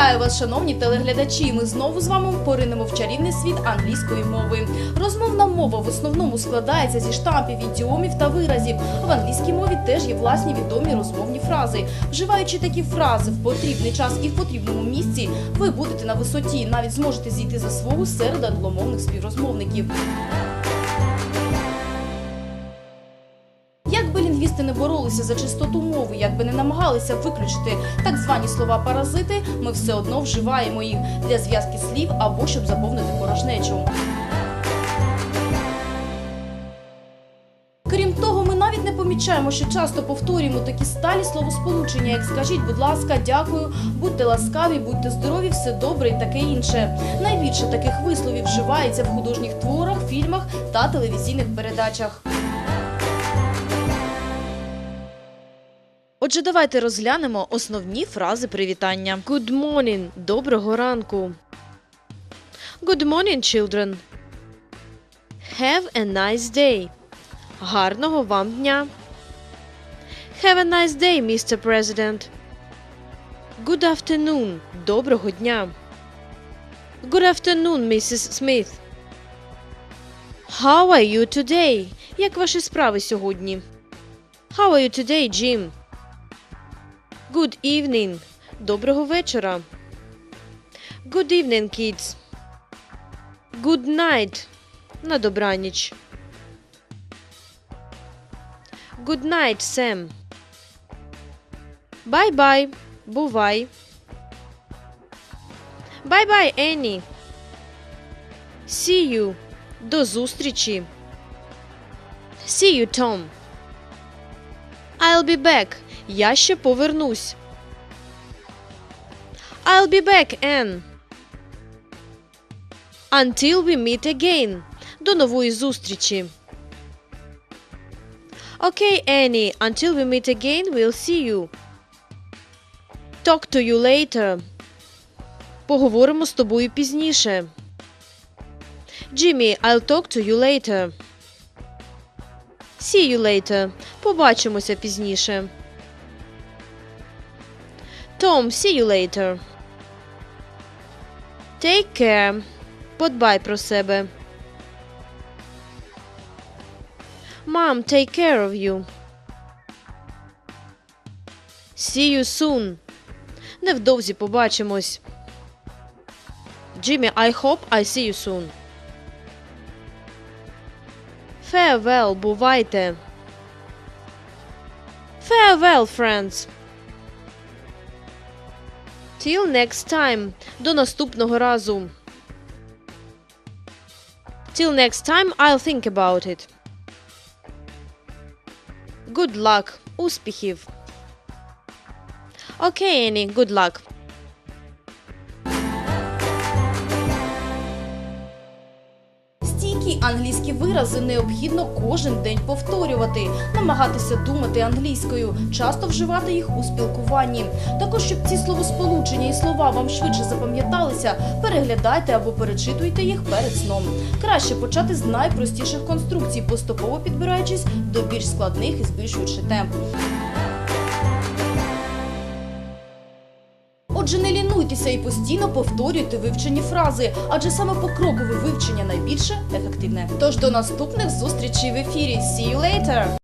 Вітаю вас, шановні телеглядачі. Ми знову з вами поринемо в чарівний світ англійської мови. Розмовна мова в основному складається зі штампів, ідіомів та виразів. В англійській мові теж є власні відомі розмовні фрази. Вживаючи такі фрази в потрібний час і в потрібному місці, ви будете на висоті, навіть зможете зійти за свого серед англомовних співрозмовників. Як не боролися за чистоту мови, як би не намагалися виключити так звані слова-паразити, ми все одно вживаємо їх для зв'язки слів або щоб заповнити порожнечу. Крім того, ми навіть не помічаємо, що часто повторюємо такі сталі словосполучення, як скажіть, будь ласка, дякую, будьте ласкаві, будьте здорові, все добре і таке інше. Найбільше таких висловів вживається в художніх творах, фільмах та телевізійних передачах. Отже, давайте розглянемо основні фрази привітання. Good morning – доброго ранку. Good morning, children. Have a nice day. Гарного вам дня. Have a nice day, Mr. President. Good afternoon. Доброго дня. Good afternoon, Mrs. Smith. How are you today? Як ваші справи сьогодні? How are you today, Jim? Good evening. Доброго вечора. Good evening, kids. Good night. На добраніч. Good night, Sam. Bye-bye. Бувай. Bye-bye, Annie. See you. До зустрічі. See you, Tom. I'll be back. Я ще повернусь. I'll be back, Anne. Until we meet again. До нової зустрічі. Okay, Annie. Until we meet again, we'll see you. Talk to you later. Поговоримо з тобою пізніше. Jimmy, I'll talk to you later. See you later. Побачимося пізніше. Tom, see you later. Take care. Подбай про себе. Mom, take care of you. See you soon. Невдовзі побачимось. Jimmy, I hope I see you soon. Farewell, бувайте. Farewell, friends. Till next time. До наступного разу. Till next time, I'll think about it. Good luck. Успіхів. Окей, Annie, good luck. Англійські вирази необхідно кожен день повторювати, намагатися думати англійською, часто вживати їх у спілкуванні. Також, щоб ці словосполучення і слова вам швидше запам'яталися, переглядайте або перечитуйте їх перед сном. Краще почати з найпростіших конструкцій, поступово підбираючись до більш складних і збільшуючи темп. Отже, не лінуйтеся і постійно повторюйте вивчені фрази, адже саме покрокове вивчення найбільше ефективне. Тож до наступних зустрічей в ефірі. See you later!